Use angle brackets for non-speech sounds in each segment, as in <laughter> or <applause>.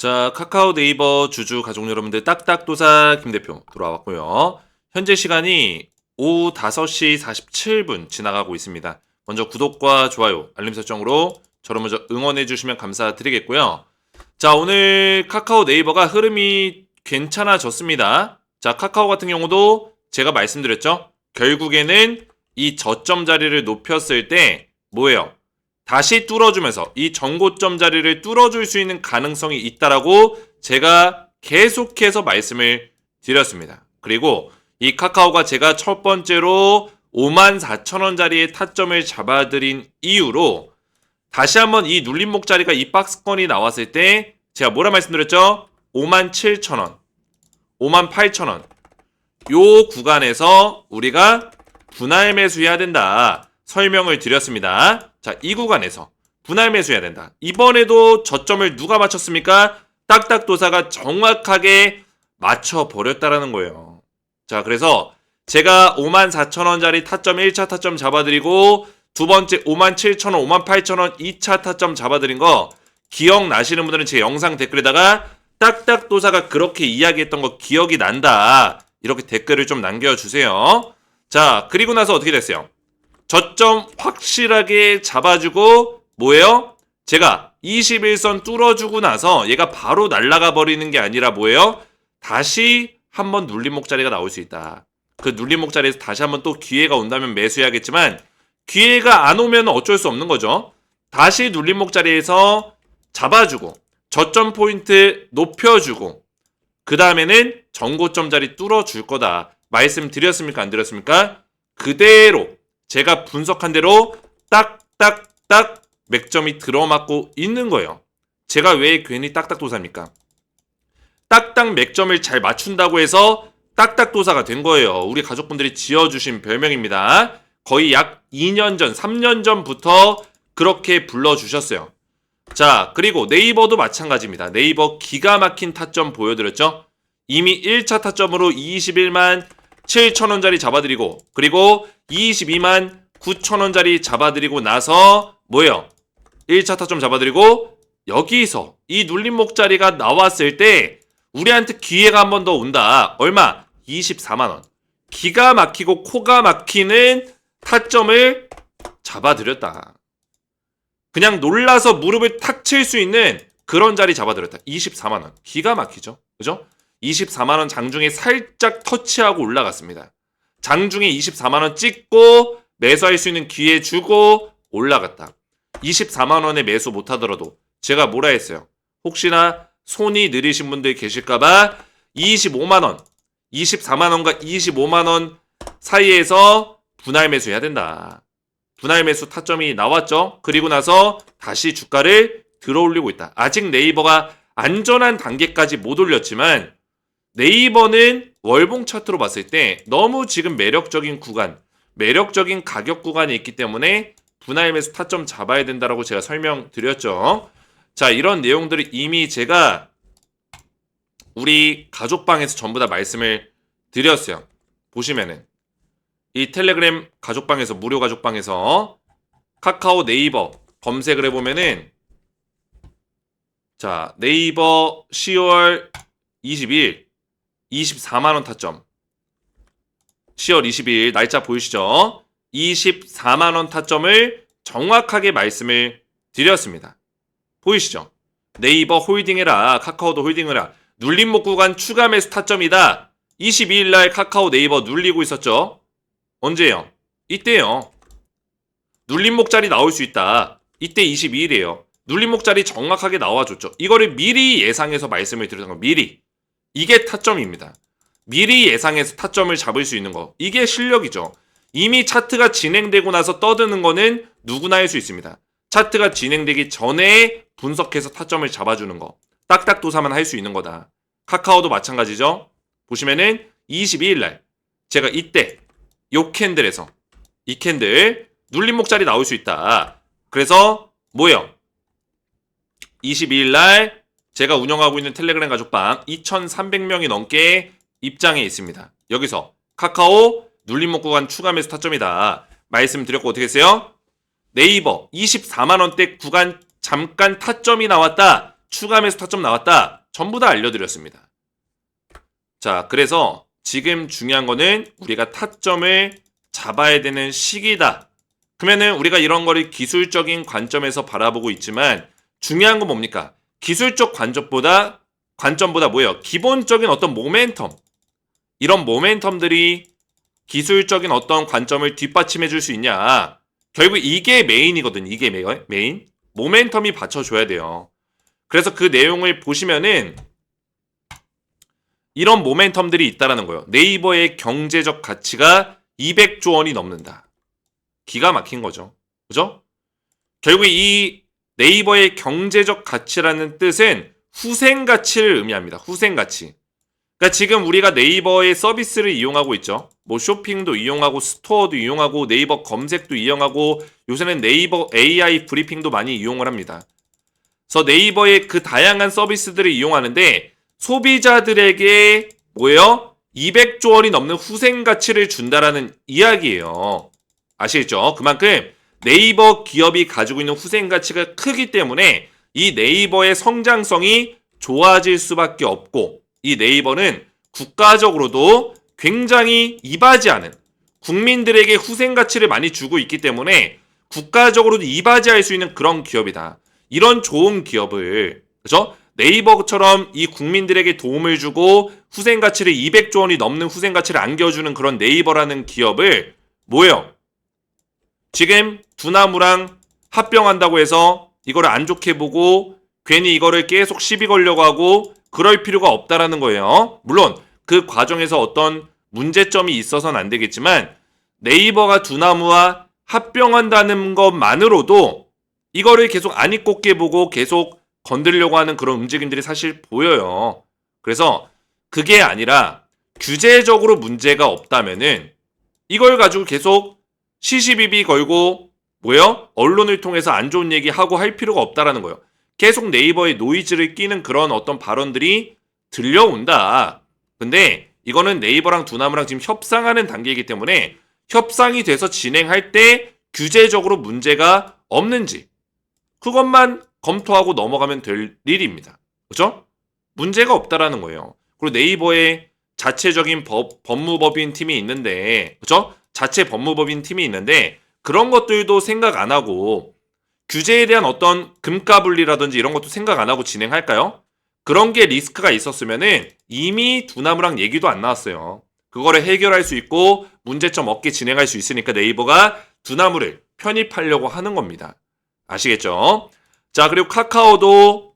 자, 카카오 네이버 주주 가족 여러분들 딱딱도사 김 대표 돌아왔고요. 현재 시간이 오후 5시 47분 지나가고 있습니다. 먼저 구독과 좋아요, 알림 설정으로 저를 먼저 응원해 주시면 감사드리겠고요. 자, 오늘 카카오 네이버가 흐름이 괜찮아졌습니다. 자, 카카오 같은 경우도 제가 말씀드렸죠? 결국에는 이 저점 자리를 높였을 때 뭐예요? 다시 뚫어주면서 이 정고점 자리를 뚫어줄 수 있는 가능성이 있다라고 제가 계속해서 말씀을 드렸습니다. 그리고 이 카카오가 제가 첫 번째로 5만 4천 원짜리의 타점을 잡아드린 이유로 다시 한번 이 눌림목 자리가 이 박스권이 나왔을 때 제가 뭐라 말씀드렸죠? 5만 7천 원, 5만 8천 원. 요 구간에서 우리가 분할 매수해야 된다. 설명을 드렸습니다. 자, 이 구간에서 분할 매수해야 된다. 이번에도 저점을 누가 맞췄습니까? 딱딱도사가 정확하게 맞춰버렸다라는 거예요. 자, 그래서 제가 5만 4천 원짜리 타점 1차 타점 잡아드리고 두 번째 5만 7천 원, 5만 8천 원 2차 타점 잡아드린 거 기억나시는 분들은 제 영상 댓글에다가 딱딱도사가 그렇게 이야기했던 거 기억이 난다. 이렇게 댓글을 좀 남겨주세요. 자, 그리고 나서 어떻게 됐어요? 저점 확실하게 잡아주고 뭐예요? 제가 21선 뚫어주고 나서 얘가 바로 날아가 버리는 게 아니라 뭐예요? 다시 한번 눌림목 자리가 나올 수 있다. 그 눌림목 자리에서 다시 한번 또 기회가 온다면 매수해야겠지만 기회가 안 오면 어쩔 수 없는 거죠. 다시 눌림목 자리에서 잡아주고 저점 포인트 높여주고 그 다음에는 정고점 자리 뚫어줄 거다. 말씀드렸습니까? 안 드렸습니까? 그대로 제가 분석한 대로 딱딱딱 맥점이 들어맞고 있는 거예요. 제가 왜 괜히 딱딱도사입니까? 딱딱 맥점을 잘 맞춘다고 해서 딱딱도사가 된 거예요. 우리 가족분들이 지어주신 별명입니다. 거의 약 2년 전, 3년 전부터 그렇게 불러주셨어요. 자, 그리고 네이버도 마찬가지입니다. 네이버 기가 막힌 타점 보여드렸죠? 이미 1차 타점으로 21만 7천원짜리 잡아드리고, 그리고 22만 9천원짜리 잡아드리고 나서, 뭐예요? 1차 타점 잡아드리고, 여기서 이 눌림목 자리가 나왔을 때, 우리한테 기회가 한 번 더 온다. 얼마? 24만원. 기가 막히고 코가 막히는 타점을 잡아드렸다. 그냥 놀라서 무릎을 탁 칠 수 있는 그런 자리 잡아드렸다. 24만원. 기가 막히죠? 그죠? 24만원 장중에 살짝 터치하고 올라갔습니다. 장중에 24만원 찍고 매수할 수 있는 기회 주고 올라갔다. 24만원에 매수 못하더라도 제가 뭐라 했어요? 혹시나 손이 느리신 분들 계실까봐 25만원, 24만원과 25만원 사이에서 분할 매수해야 된다. 분할 매수 타점이 나왔죠. 그리고 나서 다시 주가를 들어 올리고 있다. 아직 네이버가 안전한 단계까지 못 올렸지만 네이버는 월봉 차트로 봤을 때 너무 지금 매력적인 구간, 매력적인 가격 구간이 있기 때문에 분할 매수 타점 잡아야 된다라고 제가 설명드렸죠. 자, 이런 내용들을 이미 제가 우리 가족방에서 전부 다 말씀을 드렸어요. 보시면은 이 텔레그램 가족방에서 무료 가족방에서 카카오 네이버 검색을 해보면은 자 네이버 10월 20일 24만 원 타점 10월 20일 날짜 보이시죠? 24만 원 타점을 정확하게 말씀을 드렸습니다. 보이시죠? 네이버 홀딩해라 카카오도 홀딩해라 눌림목 구간 추가 매수 타점이다. 22일 날 카카오 네이버 눌리고 있었죠? 언제요? 이때요. 눌림목 자리 나올 수 있다. 이때 22일이에요. 눌림목 자리 정확하게 나와줬죠. 이거를 미리 예상해서 말씀을 드렸던 거 미리. 이게 타점입니다. 미리 예상해서 타점을 잡을 수 있는 거. 이게 실력이죠. 이미 차트가 진행되고 나서 떠드는 거는 누구나 할 수 있습니다. 차트가 진행되기 전에 분석해서 타점을 잡아주는 거. 딱딱도사만 할 수 있는 거다. 카카오도 마찬가지죠. 보시면은 22일 날 제가 이때 요 캔들에서 이 캔들 눌림목 자리 나올 수 있다. 그래서 뭐예요? 22일 날 제가 운영하고 있는 텔레그램 가족방 2,300명이 넘게 입장해 있습니다. 여기서 카카오 눌림목 구간 추가 매수 타점이다. 말씀드렸고 어떻게 했어요? 네이버 24만 원대 구간 잠깐 타점이 나왔다. 추가 매수 타점 나왔다. 전부 다 알려드렸습니다. 자, 그래서 지금 중요한 거는 우리가 타점을 잡아야 되는 시기다. 그러면은 우리가 이런 거를 기술적인 관점에서 바라보고 있지만 중요한 건 뭡니까? 기술적 관점보다 관점보다 뭐예요? 기본적인 어떤 모멘텀. 이런 모멘텀들이 기술적인 어떤 관점을 뒷받침해 줄 수 있냐? 결국 이게 메인이거든. 이게 메- 메인. 모멘텀이 받쳐줘야 돼요. 그래서 그 내용을 보시면은 이런 모멘텀들이 있다라는 거예요. 네이버의 경제적 가치가 200조 원이 넘는다. 기가 막힌 거죠. 그죠? 결국 이 네이버의 경제적 가치라는 뜻은 후생 가치를 의미합니다. 후생 가치. 그러니까 지금 우리가 네이버의 서비스를 이용하고 있죠. 뭐 쇼핑도 이용하고 스토어도 이용하고 네이버 검색도 이용하고 요새는 네이버 AI 브리핑도 많이 이용을 합니다. 그래서 네이버의 그 다양한 서비스들을 이용하는데 소비자들에게 뭐예요? 200조 원이 넘는 후생 가치를 준다라는 이야기예요. 아시겠죠? 그만큼 네이버 기업이 가지고 있는 후생 가치가 크기 때문에 이 네이버의 성장성이 좋아질 수밖에 없고 이 네이버는 국가적으로도 굉장히 이바지하는 국민들에게 후생 가치를 많이 주고 있기 때문에 국가적으로도 이바지할 수 있는 그런 기업이다. 이런 좋은 기업을 그죠? 네이버처럼 이 국민들에게 도움을 주고 후생 가치를 200조 원이 넘는 후생 가치를 안겨주는 그런 네이버라는 기업을 뭐예요? 지금 두나무랑 합병한다고 해서 이거를 안 좋게 보고 괜히 이거를 계속 시비 걸려고 하고 그럴 필요가 없다라는 거예요. 물론 그 과정에서 어떤 문제점이 있어서는 안 되겠지만 네이버가 두나무와 합병한다는 것만으로도 이거를 계속 안 입곱게 보고 계속 건드리려고 하는 그런 움직임들이 사실 보여요. 그래서 그게 아니라 규제적으로 문제가 없다면은 이걸 가지고 계속 시시비비 걸고 뭐요? 언론을 통해서 안 좋은 얘기 하고 할 필요가 없다라는 거예요. 계속 네이버에 노이즈를 끼는 그런 어떤 발언들이 들려온다. 근데 이거는 네이버랑 두나무랑 지금 협상하는 단계이기 때문에 협상이 돼서 진행할 때 규제적으로 문제가 없는지 그것만 검토하고 넘어가면 될 일입니다. 그죠? 문제가 없다라는 거예요. 그리고 네이버에 자체적인 법, 법무법인 팀이 있는데, 그죠? 자체 법무법인 팀이 있는데, 그런 것들도 생각 안 하고, 규제에 대한 어떤 금가분리라든지 이런 것도 생각 안 하고 진행할까요? 그런 게 리스크가 있었으면은 이미 두나무랑 얘기도 안 나왔어요. 그거를 해결할 수 있고 문제점 없게 진행할 수 있으니까 네이버가 두나무를 편입하려고 하는 겁니다. 아시겠죠? 자, 그리고 카카오도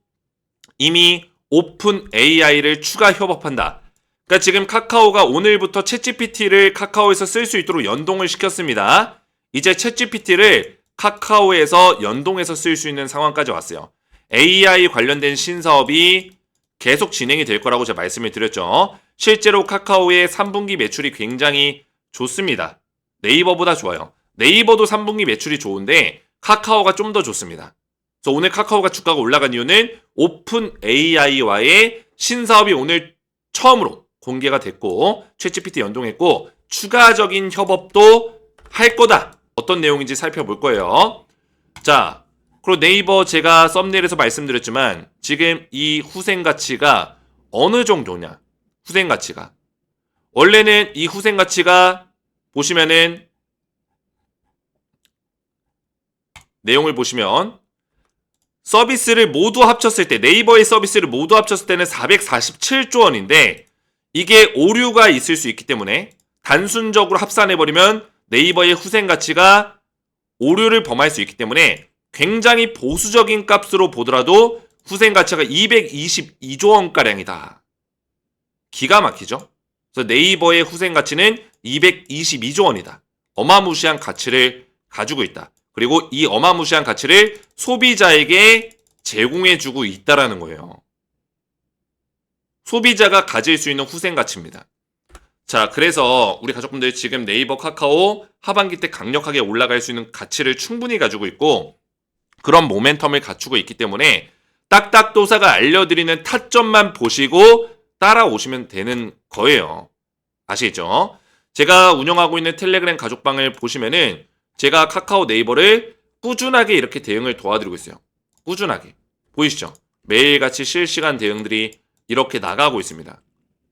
이미 오픈 AI를 추가 협업한다. 그러니까 지금 카카오가 오늘부터 챗GPT를 카카오에서 쓸 수 있도록 연동을 시켰습니다. 이제 챗GPT를 카카오에서 연동해서 쓸 수 있는 상황까지 왔어요. AI 관련된 신사업이 계속 진행이 될 거라고 제가 말씀을 드렸죠. 실제로 카카오의 3분기 매출이 굉장히 좋습니다. 네이버보다 좋아요. 네이버도 3분기 매출이 좋은데 카카오가 좀 더 좋습니다. 그래서 오늘 카카오가 주가가 올라간 이유는 오픈 AI와의 신사업이 오늘 처음으로 공개가 됐고 챗GPT 연동했고 추가적인 협업도 할 거다. 어떤 내용인지 살펴볼 거예요. 자, 그리고 네이버 제가 썸네일에서 말씀드렸지만 지금 이 후생 가치가 어느 정도냐? 후생 가치가 원래는 이 후생 가치가 보시면은 내용을 보시면 서비스를 모두 합쳤을 때 네이버의 서비스를 모두 합쳤을 때는 447조 원인데 이게 오류가 있을 수 있기 때문에 단순적으로 합산해 버리면 네이버의 후생 가치가 오류를 범할 수 있기 때문에 굉장히 보수적인 값으로 보더라도 후생 가치가 222조 원가량이다. 기가 막히죠? 그래서 네이버의 후생 가치는 222조 원이다. 어마무시한 가치를 가지고 있다. 그리고 이 어마무시한 가치를 소비자에게 제공해주고 있다라는 거예요. 소비자가 가질 수 있는 후생 가치입니다. 자, 그래서 우리 가족분들 지금 네이버 카카오 하반기 때 강력하게 올라갈 수 있는 가치를 충분히 가지고 있고 그런 모멘텀을 갖추고 있기 때문에 딱딱도사가 알려드리는 타점만 보시고 따라오시면 되는 거예요. 아시겠죠? 제가 운영하고 있는 텔레그램 가족방을 보시면은 제가 카카오 네이버를 꾸준하게 이렇게 대응을 도와드리고 있어요. 꾸준하게. 보이시죠? 매일같이 실시간 대응들이 이렇게 나가고 있습니다.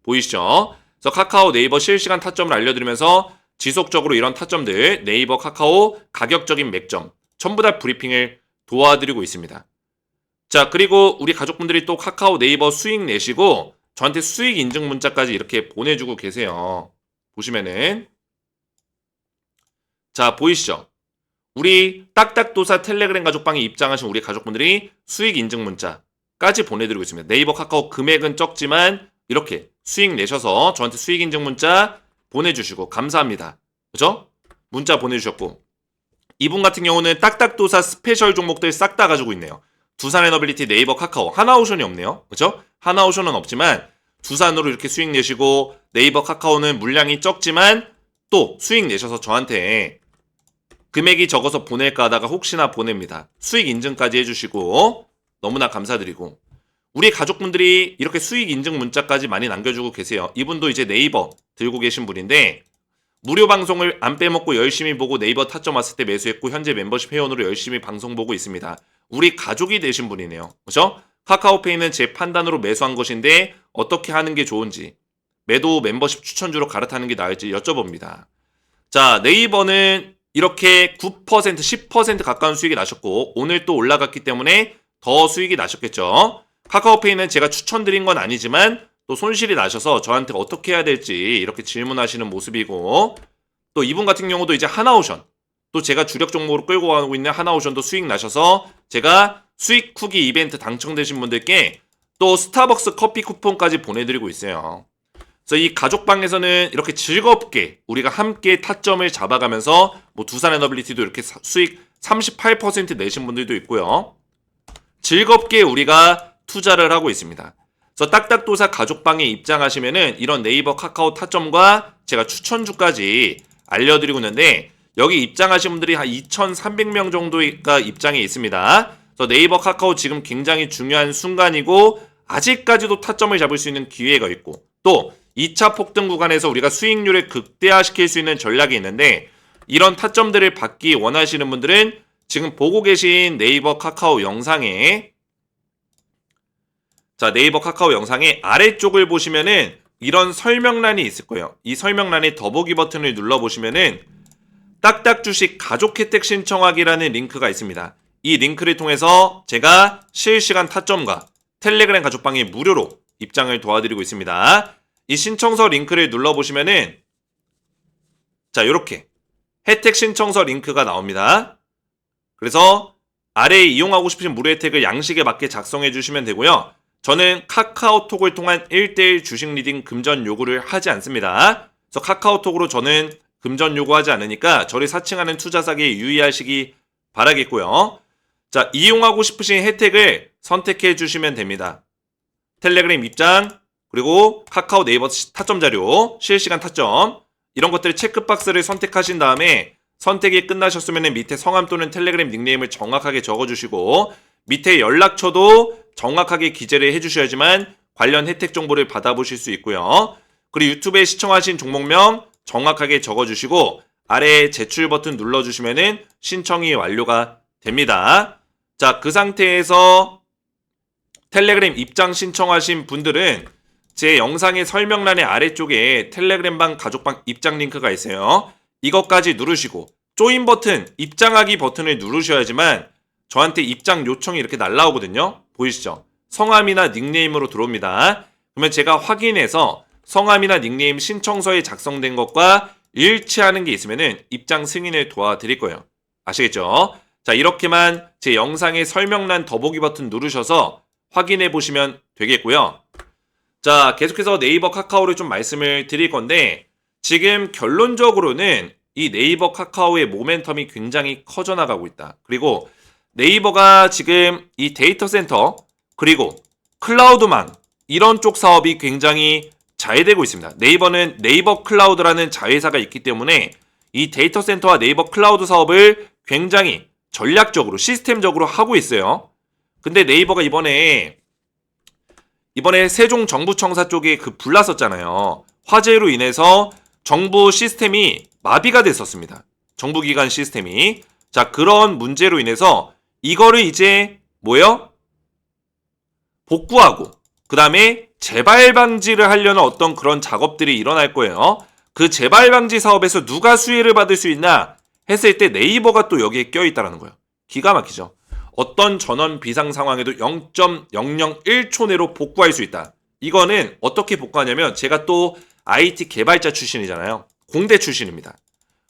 보이시죠? 그래서 카카오 네이버 실시간 타점을 알려드리면서 지속적으로 이런 타점들 네이버 카카오 가격적인 맥점 전부 다 브리핑을 도와드리고 있습니다. 자 그리고 우리 가족분들이 또 카카오 네이버 수익 내시고 저한테 수익 인증 문자까지 이렇게 보내주고 계세요. 보시면은 자 보이시죠? 우리 딱딱도사 텔레그램 가족방에 입장하신 우리 가족분들이 수익 인증 문자 까지 보내드리고 있습니다. 네이버 카카오 금액은 적지만 이렇게 수익 내셔서 저한테 수익 인증 문자 보내주시고 감사합니다. 그죠? 문자 보내주셨고 이분 같은 경우는 딱딱도사 스페셜 종목들 싹 다 가지고 있네요. 두산 에너빌리티 네이버 카카오 하나오션이 없네요. 그죠? 하나오션은 없지만 두산으로 이렇게 수익 내시고 네이버 카카오는 물량이 적지만 또 수익 내셔서 저한테 금액이 적어서 보낼까 하다가 혹시나 보냅니다. 수익 인증까지 해주시고 너무나 감사드리고 우리 가족분들이 이렇게 수익 인증 문자까지 많이 남겨주고 계세요. 이분도 이제 네이버 들고 계신 분인데 무료 방송을 안 빼먹고 열심히 보고 네이버 타점 왔을 때 매수했고 현재 멤버십 회원으로 열심히 방송 보고 있습니다. 우리 가족이 되신 분이네요. 그죠? 카카오페이는 제 판단으로 매수한 것인데 어떻게 하는 게 좋은지 매도 멤버십 추천주로 갈아타는 게 나을지 여쭤봅니다. 자 네이버는 이렇게 9% 10% 가까운 수익이 나셨고 오늘 또 올라갔기 때문에 더 수익이 나셨겠죠. 카카오페이는 제가 추천드린 건 아니지만 또 손실이 나셔서 저한테 어떻게 해야 될지 이렇게 질문하시는 모습이고 또 이분 같은 경우도 이제 하나오션 또 제가 주력 종목으로 끌고 가고 있는 하나오션도 수익 나셔서 제가 수익 쿠기 이벤트 당첨되신 분들께 또 스타벅스 커피 쿠폰까지 보내드리고 있어요. 그래서 이 가족방에서는 이렇게 즐겁게 우리가 함께 타점을 잡아가면서 뭐 두산 에너빌리티도 이렇게 사- 수익 38% 내신 분들도 있고요. 즐겁게 우리가 투자를 하고 있습니다. 그래서 딱딱도사 가족방에 입장하시면은 이런 네이버 카카오 타점과 제가 추천주까지 알려드리고 있는데 여기 입장하신 분들이 한 2,300명 정도가 입장에 있습니다. 그래서 네이버 카카오 지금 굉장히 중요한 순간이고 아직까지도 타점을 잡을 수 있는 기회가 있고 또 2차 폭등 구간에서 우리가 수익률을 극대화시킬 수 있는 전략이 있는데 이런 타점들을 받기 원하시는 분들은 지금 보고 계신 네이버 카카오 영상에 자 네이버 카카오 영상의 아래쪽을 보시면은 이런 설명란이 있을 거예요. 이 설명란에 더보기 버튼을 눌러 보시면은 딱딱 주식 가족 혜택 신청하기라는 링크가 있습니다. 이 링크를 통해서 제가 실시간 타점과 텔레그램 가족방에 무료로 입장을 도와드리고 있습니다. 이 신청서 링크를 눌러 보시면은 자 이렇게 혜택 신청서 링크가 나옵니다. 그래서 아래에 이용하고 싶으신 무료 혜택을 양식에 맞게 작성해 주시면 되고요. 저는 카카오톡을 통한 1대1 주식 리딩 금전 요구를 하지 않습니다. 그래서 카카오톡으로 저는 금전 요구하지 않으니까 저를 사칭하는 투자 사기에 유의하시기 바라겠고요. 자, 이용하고 싶으신 혜택을 선택해 주시면 됩니다. 텔레그램 입장, 그리고 카카오 네이버 타점 자료, 실시간 타점, 이런 것들을 체크박스를 선택하신 다음에 선택이 끝나셨으면 밑에 성함 또는 텔레그램 닉네임을 정확하게 적어주시고 밑에 연락처도 정확하게 기재를 해주셔야지만 관련 혜택 정보를 받아보실 수 있고요. 그리고 유튜브에 시청하신 종목명 정확하게 적어주시고 아래에 제출 버튼 눌러주시면은 신청이 완료가 됩니다. 자, 그 상태에서 텔레그램 입장 신청하신 분들은 제 영상의 설명란의 아래쪽에 텔레그램방 가족방 입장 링크가 있어요. 이것까지 누르시고 조인 버튼, 입장하기 버튼을 누르셔야지만 저한테 입장 요청이 이렇게 날라오거든요. 보이시죠? 성함이나 닉네임으로 들어옵니다. 그러면 제가 확인해서 성함이나 닉네임 신청서에 작성된 것과 일치하는 게 있으면은 입장 승인을 도와드릴 거예요. 아시겠죠? 자, 이렇게만 제 영상의 설명란 더보기 버튼 누르셔서 확인해 보시면 되겠고요. 자, 계속해서 네이버 카카오를 좀 말씀을 드릴 건데, 지금 결론적으로는 이 네이버 카카오의 모멘텀이 굉장히 커져 나가고 있다. 그리고 네이버가 지금 이 데이터 센터, 그리고 클라우드망, 이런 쪽 사업이 굉장히 잘 되고 있습니다. 네이버는 네이버 클라우드라는 자회사가 있기 때문에 이 데이터 센터와 네이버 클라우드 사업을 굉장히 전략적으로, 시스템적으로 하고 있어요. 근데 네이버가 이번에 이번에 세종 정부청사 쪽에 그 불났었잖아요. 화재로 인해서 정부 시스템이 마비가 됐었습니다. 정부기관 시스템이. 자, 그런 문제로 인해서 이거를 이제 뭐요? 복구하고 그 다음에 재발 방지를 하려는 어떤 그런 작업들이 일어날 거예요. 그 재발 방지 사업에서 누가 수혜를 받을 수 있나 했을 때 네이버가 또 여기에 껴 있다라는 거예요. 기가 막히죠. 어떤 전원 비상 상황에도 0.001초 내로 복구할 수 있다. 이거는 어떻게 복구하냐면 제가 또 IT 개발자 출신이잖아요. 공대 출신입니다.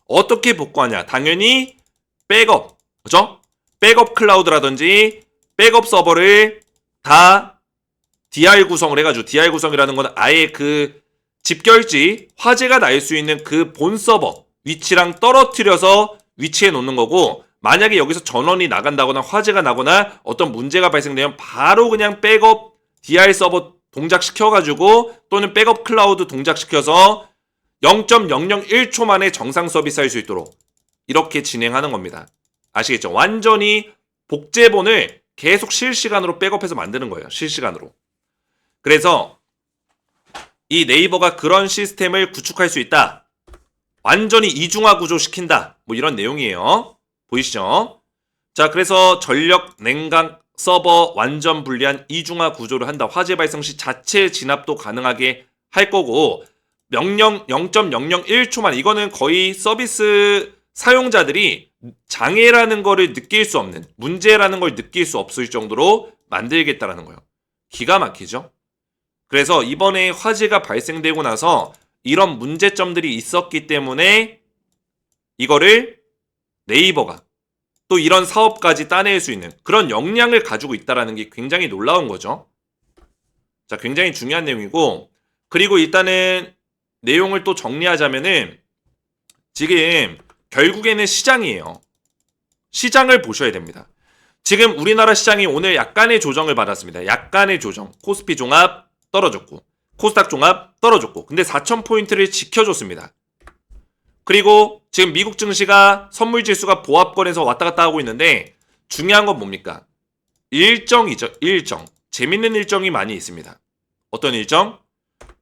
어떻게 복구하냐? 당연히 백업, 그죠? 백업 클라우드라든지 백업 서버를 다 DR 구성을 해가지고 DR 구성이라는 건 아예 그 집결지 화재가 날 수 있는 그 본 서버 위치랑 떨어뜨려서 위치해 놓는 거고 만약에 여기서 전원이 나간다거나 화재가 나거나 어떤 문제가 발생되면 바로 그냥 백업 DR 서버 동작시켜가지고 또는 백업 클라우드 동작시켜서 0.001초 만에 정상 서비스 할 수 있도록 이렇게 진행하는 겁니다. 아시겠죠? 완전히 복제본을 계속 실시간으로 백업해서 만드는 거예요. 실시간으로. 그래서 이 네이버가 그런 시스템을 구축할 수 있다. 완전히 이중화 구조 시킨다. 뭐 이런 내용이에요. 보이시죠? 자, 그래서 전력, 냉각, 서버 완전 분리한 이중화 구조를 한다. 화재 발생 시 자체 진압도 가능하게 할 거고 명령 0.001초만 이거는 거의 서비스 사용자들이 장애라는 거를 느낄 수 없는 문제라는 걸 느낄 수 없을 정도로 만들겠다라는 거예요. 기가 막히죠? 그래서 이번에 화재가 발생되고 나서 이런 문제점들이 있었기 때문에 이거를 네이버가 또 이런 사업까지 따낼 수 있는 그런 역량을 가지고 있다라는 게 굉장히 놀라운 거죠. 자, 굉장히 중요한 내용이고 그리고 일단은 내용을 또 정리하자면은 지금 결국에는 시장이에요. 시장을 보셔야 됩니다. 지금 우리나라 시장이 오늘 약간의 조정을 받았습니다. 약간의 조정. 코스피 종합 떨어졌고 코스닥 종합 떨어졌고 근데 4,000포인트를 지켜줬습니다. 그리고 지금 미국 증시가 선물 지수가 보합권에서 왔다 갔다 하고 있는데 중요한 건 뭡니까? 일정이죠. 일정. 재밌는 일정이 많이 있습니다. 어떤 일정?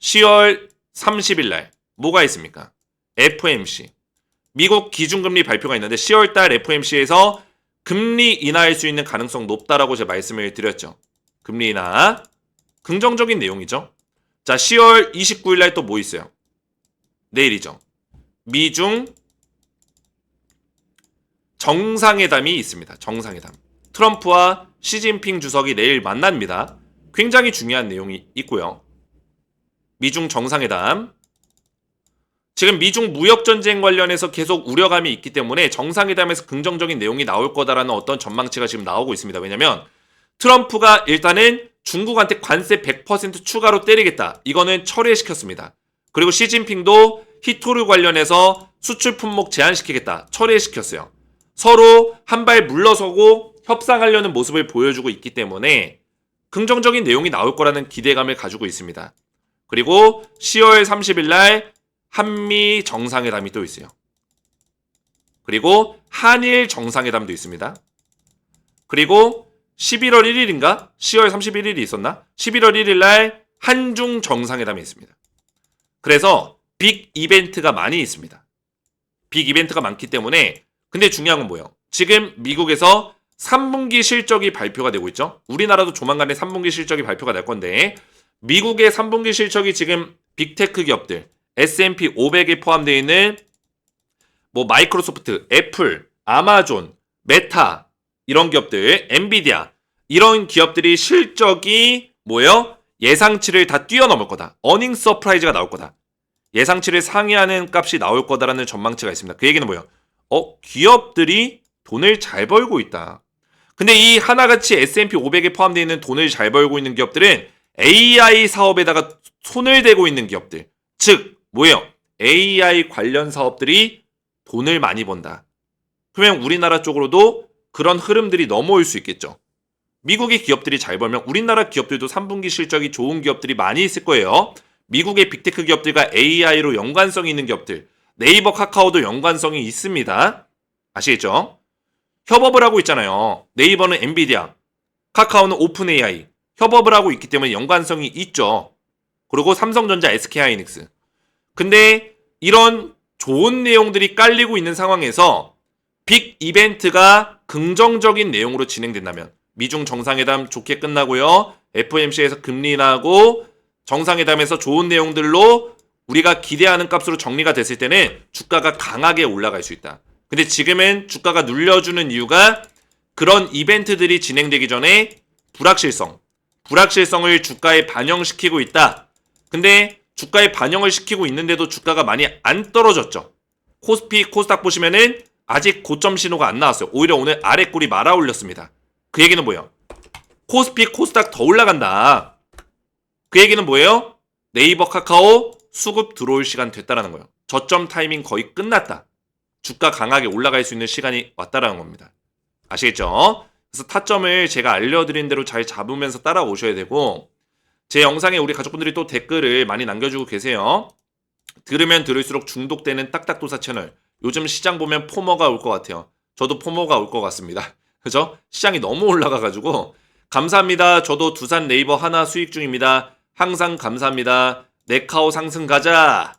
10월 30일 날 뭐가 있습니까? FMC. 미국 기준금리 발표가 있는데 10월 달 FMC에서 금리 인하할 수 있는 가능성 높다라고 제가 말씀을 드렸죠. 금리 인하. 긍정적인 내용이죠. 자, 10월 29일 날 또 뭐 있어요? 내일이죠. 미중 정상회담이 있습니다. 정상회담. 트럼프와 시진핑 주석이 내일 만납니다. 굉장히 중요한 내용이 있고요. 미중 정상회담. 지금 미중 무역 전쟁 관련해서 계속 우려감이 있기 때문에 정상회담에서 긍정적인 내용이 나올 거다라는 어떤 전망치가 지금 나오고 있습니다. 왜냐면 트럼프가 일단은 중국한테 관세 100% 추가로 때리겠다. 이거는 철회시켰습니다. 그리고 시진핑도 히토류 관련해서 수출 품목 제한시키겠다. 철회시켰어요. 서로 한 발 물러서고 협상하려는 모습을 보여주고 있기 때문에 긍정적인 내용이 나올 거라는 기대감을 가지고 있습니다. 그리고 10월 30일 날 한미 정상회담이 또 있어요. 그리고 한일 정상회담도 있습니다. 그리고 11월 1일인가? 10월 31일이 있었나? 11월 1일 날 한중 정상회담이 있습니다. 그래서 빅 이벤트가 많이 있습니다. 빅 이벤트가 많기 때문에 근데 중요한 건 뭐예요? 지금 미국에서 3분기 실적이 발표가 되고 있죠. 우리나라도 조만간에 3분기 실적이 발표가 될 건데 미국의 3분기 실적이 지금 빅테크 기업들 S&P 500에 포함되어 있는 뭐 마이크로소프트, 애플, 아마존, 메타 이런 기업들, 엔비디아 이런 기업들이 실적이 뭐예요? 예상치를 다 뛰어넘을 거다. 어닝 서프라이즈가 나올 거다. 예상치를 상회하는 값이 나올 거다라는 전망치가 있습니다. 그 얘기는 뭐예요? 어, 기업들이 돈을 잘 벌고 있다. 근데 이 하나같이 S&P 500에 포함되어 있는 돈을 잘 벌고 있는 기업들은 AI 사업에다가 손을 대고 있는 기업들. 즉, 뭐예요? AI 관련 사업들이 돈을 많이 번다. 그러면 우리나라 쪽으로도 그런 흐름들이 넘어올 수 있겠죠. 미국의 기업들이 잘 벌면 우리나라 기업들도 3분기 실적이 좋은 기업들이 많이 있을 거예요. 미국의 빅테크 기업들과 AI로 연관성이 있는 기업들, 네이버 카카오도 연관성이 있습니다. 아시겠죠? 협업을 하고 있잖아요. 네이버는 엔비디아, 카카오는 오픈 AI. 협업을 하고 있기 때문에 연관성이 있죠. 그리고 삼성전자, SK하이닉스. 근데 이런 좋은 내용들이 깔리고 있는 상황에서 빅 이벤트가 긍정적인 내용으로 진행된다면 미중 정상회담 좋게 끝나고요. FOMC에서 금리 인하고 정상회담에서 좋은 내용들로 우리가 기대하는 값으로 정리가 됐을 때는 주가가 강하게 올라갈 수 있다. 근데 지금은 주가가 눌려주는 이유가 그런 이벤트들이 진행되기 전에 불확실성, 불확실성을 주가에 반영시키고 있다. 근데 주가에 반영을 시키고 있는데도 주가가 많이 안 떨어졌죠. 코스피, 코스닥 보시면은 아직 고점 신호가 안 나왔어요. 오히려 오늘 아래 꿀이 말아 올렸습니다. 그 얘기는 뭐예요? 코스피, 코스닥 더 올라간다. 그 얘기는 뭐예요? 네이버, 카카오 수급 들어올 시간 됐다라는 거예요. 저점 타이밍 거의 끝났다. 주가 강하게 올라갈 수 있는 시간이 왔다라는 겁니다. 아시겠죠? 그래서 타점을 제가 알려드린 대로 잘 잡으면서 따라오셔야 되고 제 영상에 우리 가족분들이 또 댓글을 많이 남겨주고 계세요. 들으면 들을수록 중독되는 딱딱도사 채널. 요즘 시장 보면 포머가 올 것 같아요. 저도 포머가 올 것 같습니다. <laughs> 그죠? 시장이 너무 올라가가지고 감사합니다. 저도 두산 네이버 하나 수익 중입니다. 항상 감사합니다. 네카오 상승 가자.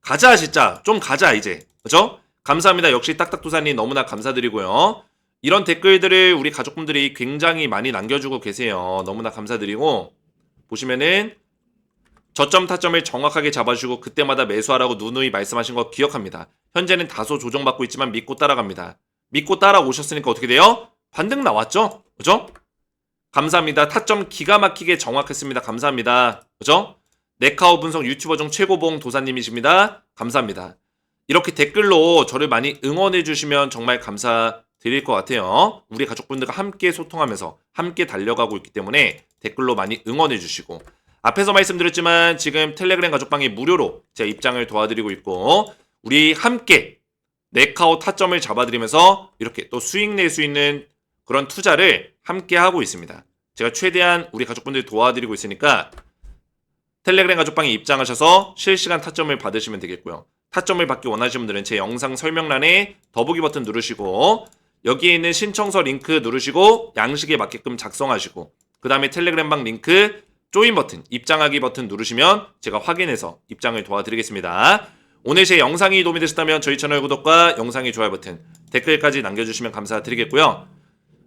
가자 진짜 좀 가자 이제. 그죠? 감사합니다. 역시 딱딱도사님 너무나 감사드리고요. 이런 댓글들을 우리 가족분들이 굉장히 많이 남겨주고 계세요. 너무나 감사드리고 보시면은 저점 타점을 정확하게 잡아주고 그때마다 매수하라고 누누이 말씀하신 거 기억합니다. 현재는 다소 조정받고 있지만 믿고 따라갑니다. 믿고 따라오셨으니까 어떻게 돼요? 반등 나왔죠? 그죠? 감사합니다. 타점 기가 막히게 정확했습니다. 감사합니다. 그죠? 네카오 분석 유튜버 중 최고봉 도사님이십니다. 감사합니다. 이렇게 댓글로 저를 많이 응원해 주시면 정말 감사드릴 것 같아요. 우리 가족분들과 함께 소통하면서 함께 달려가고 있기 때문에 댓글로 많이 응원해 주시고 앞에서 말씀드렸지만 지금 텔레그램 가족방이 무료로 제 입장을 도와드리고 있고 우리 함께 네카오 타점을 잡아드리면서 이렇게 또 수익 낼 수 있는 그런 투자를 함께 하고 있습니다. 제가 최대한 우리 가족분들 도와드리고 있으니까 텔레그램 가족방에 입장하셔서 실시간 타점을 받으시면 되겠고요. 타점을 받기 원하시는 분들은 제 영상 설명란에 더보기 버튼 누르시고 여기에 있는 신청서 링크 누르시고 양식에 맞게끔 작성하시고 그 다음에 텔레그램방 링크 조인 버튼, 입장하기 버튼 누르시면 제가 확인해서 입장을 도와드리겠습니다. 오늘 제 영상이 도움이 되셨다면 저희 채널 구독과 영상의 좋아요 버튼, 댓글까지 남겨주시면 감사드리겠고요.